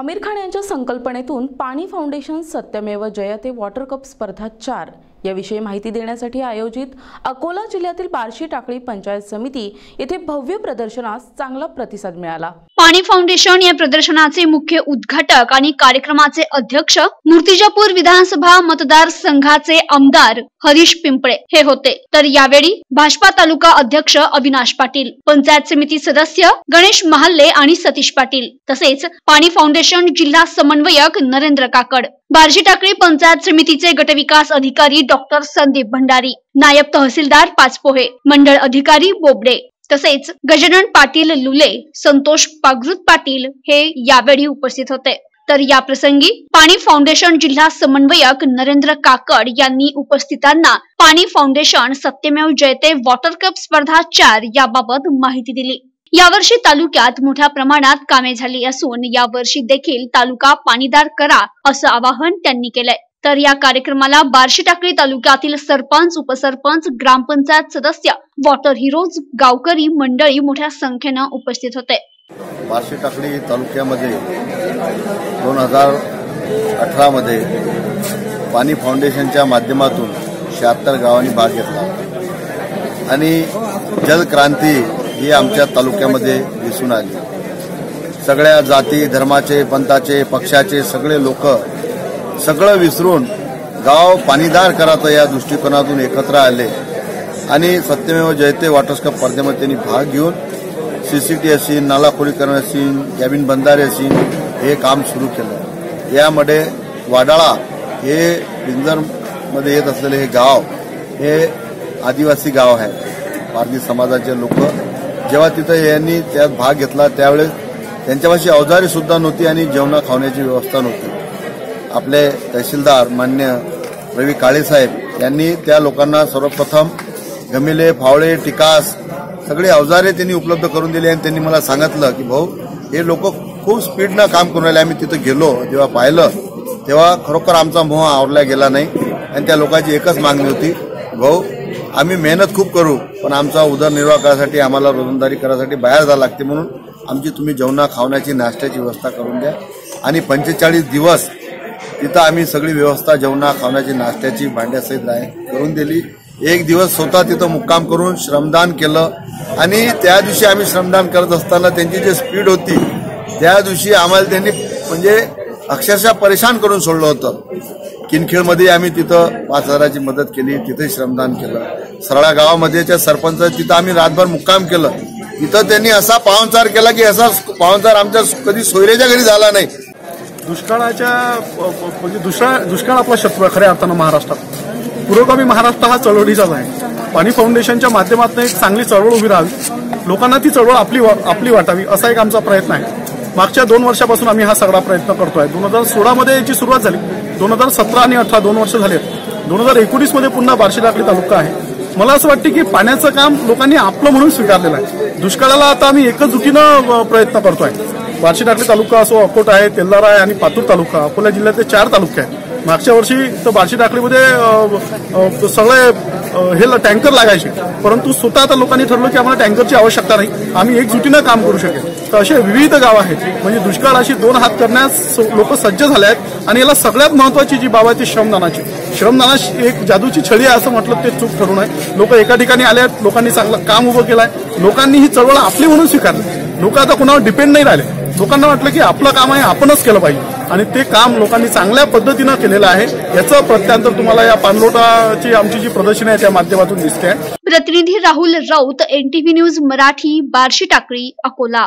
आमिर खान यांच्या संकल्पनेतून Paani foundation Satyamev Jayate water cup स्पर्धा चार. याविषयी माहिती देण्यासाठी आयोजित अकोला जिल्ह्यातील बार्शी टाकळी पंचायत समिती येथे भव्य प्रदर्शनास चांगला प्रतिसाद मिळाला. पाणी फाउंडेशन या प्रदर्शनाचे मुख्य उद्घाटक आणि कार्यक्रमाचे अध्यक्ष मूर्तिजापूर विधानसभा मतदार संघाचे आमदार हरीश पिंपळे हे होते. तर यावेळी भाजपा तालुका अध्यक्ष अविनाश पाटील पंचायत समिती सदस्य गणेश महाल्ले आणि सतीश पाटील तसेच पाणी फाउंडेशन जिल्हा समन्वयक नरेंद्र काकड. बार्शी टाकळी पंचायत समितीचे गटविकास अधिकारी डॉक्टर संदीप भंडारी नायब तहसीलदार पाचपोहे मंडळ अधिकारी बोबडे तसेच गजानन पाटील लुले संतोष पागृत पाटील हे यावेळी उपस्थित होते. तर या प्रसंगी पाणी फाउंडेशन जिल्हा समन्वयक नरेंद्र काकड यांनी उपस्थितांना Paani foundation Satyamev Jayate water cup स्पर्धा चार याबाबत माहिती दिली. यावर्षी तालुक्यात मोठ्या प्रमाणात कामे झाली असून यावर्षी देखील तालुका पाणीदार करा असं आवाहन त्यांनी केलंय. तर या कार्यक्रमाला बार्शी टाकळी तालुक्यातील सरपंच उपसरपंच ग्रामपंचायत सदस्य वॉटर हिरोज गावकरी मंडळी मोठ्या संख्येनं उपस्थित होते. बार्शी टाकळी तालुक्यामध्ये दोन हजार अठरामध्ये पाणी फाउंडेशनच्या माध्यमातून शहात्तर गावांनी भाग घेतला. आणि जलक्रांती ही आमच्या तालुक्यामध्ये दिसून आली. सगळ्या जाती धर्माचे पंथाचे पक्षाचे सगळे लोक सगळं विसरून गाव पाणीदार करायचं या दृष्टिकोनातून एकत्र आले आणि सत्यमेव जयते वॉटर्स कप स्पर्धेमध्ये त्यांनी भाग घेऊन सीसीटी असेल नालाखोलीकरण असेल कॅबिन बंधारे असेल हे काम सुरू केलं. यामध्ये वाडाळा हे पिंजरमध्ये येत असलेले हे गाव हे आदिवासी गाव आहे. भारतीय समाजाचे लोक जेव्हा तिथं यांनी त्यात भाग घेतला त्यावेळेस त्यांच्यापाशी अवजारी सुद्धा नव्हती आणि जेवणा खावण्याची व्यवस्था नव्हती. आपले तहसीलदार मान्य रवी काळेसाहेब यांनी त्या लोकांना सर्वप्रथम गमिले फावळे टिकास सगळे अवजारे त्यांनी उपलब्ध करून दिले आणि त्यांनी मला सांगितलं की भाऊ हे लोक खूप स्पीडनं काम करून राहिले. आम्ही तिथं गेलो जेव्हा पाहिलं तेव्हा खरोखर आमचा मोह आवरला गेला नाही आणि त्या लोकांची एकच मागणी होती भाऊ आम्ही मेहनत खूप करू पण आमचा उदरनिर्वाह करण्यासाठी आम्हाला रोजंदारी करायसाठी बाहेर जावं लागते म्हणून आमची तुम्ही जेवणा खावण्याची नाश्त्याची व्यवस्था करून द्या. आणि पंचेचाळीस दिवस तिथं आम्ही सगळी व्यवस्था जेवणा खावण्याची नाश्त्याची भांड्यासहित राय करून दिली. एक दिवस स्वतः तिथं मुक्काम करून श्रमदान केलं. आणि त्या दिवशी आम्ही श्रमदान करत असताना त्यांची जी स्पीड होती त्या दिवशी आम्हाला त्यांनी म्हणजे अक्षरशः परेशान करून सोडलं होतं. किनखेळमध्ये आम्ही तिथं पाच हजाराची मदत केली तिथे श्रमदान केलं. सरळा गावामध्येच्या सरपंच तिथं आम्ही रातभर मुक्काम केलं. तिथं त्यांनी असा पाहुणचार केला की असा पाहुणचार आमच्या कधी सोयरेच्या घरी झाला नाही. दुष्काळाच्या म्हणजे दुष्काळ दुष्काळ आपला शत्रू आहे खऱ्या अर्थानं महाराष्ट्रात. पुरोगामी महाराष्ट्र हा चळवळीचाच आहे. पाणी फाउंडेशनच्या माध्यमातून एक चांगली चळवळ उभी राहावी. लोकांना ती चळवळ आपली वा- आपली वाटावी असा एक आमचा प्रयत्न आहे. मागच्या दोन वर्षापासून आम्ही हा सगळा प्रयत्न करतो आहे दोन हजार सोळामध्ये याची सुरुवात झाली. दोन हजार सतरा आणि अठरा दोन वर्ष झाले दोन हजार एकोणीसमध्ये पुन्हा बार्शी टाकली तालुका आहे. मला असं वाटतं की पाण्याचं काम लोकांनी आपलं म्हणून स्वीकारलेलं आहे. दुष्काळाला आता आम्ही एकजुटीनं प्रयत्न प्रयत्न करतोय. बार्शी टाकली तालुका असो अकोट आहे तेल्हारा आहे आणि पातूर तालुका अकोला जिल्ह्यातले चार तालुके आहेत. मागच्या वर्षी तर बार्शी टाकलीमध्ये सगळे हे टँकर लागायचे. परंतु स्वतः आता लोकांनी ठरवलं की आम्हाला टँकरची आवश्यकता नाही. आम्ही एकजुटीनं काम करू शकेल. तर असे विविध गाव आहेत. म्हणजे दुष्काळाशी दोन हात करण्यास लोक सज्ज झाले आहेत आणि याला सगळ्यात महत्वाची जी बाब आहे ती श्रमदानाची. श्रमदाना एक जादूची छळी आहे असं म्हटलं ते चूक ठरू नये लोक एका ठिकाणी आले आहेत लोकांनी चांगलं काम उभं केलं आहे लोकांनी ही चळवळ आपली म्हणून स्वीकारली. लोक आता कुणावर डिपेंड नाही राहिले. लोकांना वाटलं की आपलं काम आहे आपणच केलं पाहिजे. आणि ते काम लोकांनी चांगल्या पद्धतीनं केलेलं आहे. याचं प्रत्यांतर तुम्हाला या पानलोटाची आमची जी प्रदर्शन आहे त्या माध्यमातून दिसते. प्रतिनिधी राहुल राऊत एनटीव्ही न्यूज मराठी बार्शी टाकळी अकोला.